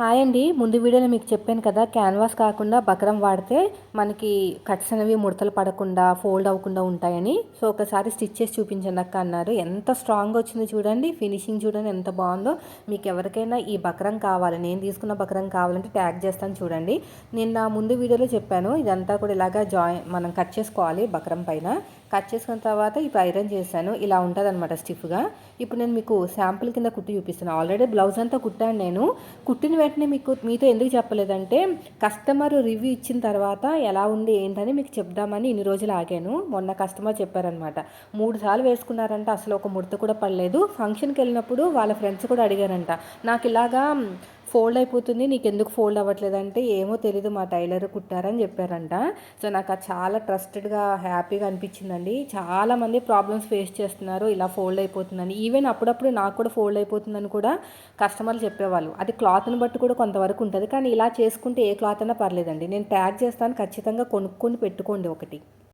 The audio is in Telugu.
హాయ్ అండి. ముందు వీడియోలో మీకు చెప్పాను కదా క్యాన్వాస్ కాకుండా బకరం వాడితే మనకి కట్స్ అనేవి ముడతలు పడకుండా ఫోల్డ్ అవ్వకుండా ఉంటాయని. సో ఒకసారి స్టిచ్ చేసి చూపించండి అక్క అన్నారు. ఎంత స్ట్రాంగ్గా వచ్చిందో చూడండి. ఫినిషింగ్ చూడండి ఎంత బాగుందో. మీకు ఎవరికైనా ఈ బకరం కావాలి నేను తీసుకున్న బకరం కావాలంటే ట్యాగ్ చేస్తాను చూడండి. నేను నా ముందు వీడియోలో చెప్పాను ఇదంతా కూడా ఇలాగా జాయిన్ మనం కట్ చేసుకోవాలి బకరం పైన. కట్ చేసుకున్న తర్వాత ఇప్పుడు ఐరన్ చేశాను ఇలా ఉంటుంది అనమాట స్టిఫ్గా ఇప్పుడు నేను మీకు శాంపుల్ కింద కుట్టి చూపిస్తాను. ఆల్రెడీ బ్లౌజ్ అంతా కుట్టాను నేను. కుట్టిన వెంటనే మీకు మీతో ఎందుకు చెప్పలేదంటే కస్టమర్ రివ్యూ ఇచ్చిన తర్వాత ఎలా ఉంది ఏంటని మీకు చెప్దామని ఇన్ని రోజులు ఆగాను. మొన్న కస్టమర్ చెప్పారనమాట మూడు సార్లు వేసుకున్నారంట అసలు ఒక ముడత కూడా పడలేదు. ఫంక్షన్కి వెళ్ళినప్పుడు వాళ్ళ ఫ్రెండ్స్ కూడా అడిగారంట. నాకు ఇలాగా ఫోల్డ్ అయిపోతుంది నీకు ఎందుకు ఫోల్డ్ అవ్వట్లేదంటే ఏమో తెలీదు మా టైలర్ కుట్టారని చెప్పారంట. సో నాకు అది చాలా ట్రస్టెడ్గా హ్యాపీగా అనిపించిందండి. చాలామంది ప్రాబ్లమ్స్ ఫేస్ చేస్తున్నారు ఇలా ఫోల్డ్ అయిపోతుందని. ఈవెన్ అప్పుడప్పుడు నాకు కూడా ఫోల్డ్ అయిపోతుందని కూడా కస్టమర్లు చెప్పేవాళ్ళు. అది క్లాత్ని బట్టి కూడా కొంతవరకు ఉంటుంది కానీ ఇలా చేసుకుంటే ఏ క్లాత్ అయినా పర్లేదండి. నేను ట్యాగ్ చేస్తాను ఖచ్చితంగా కొనుక్కొని పెట్టుకోండి ఒకటి.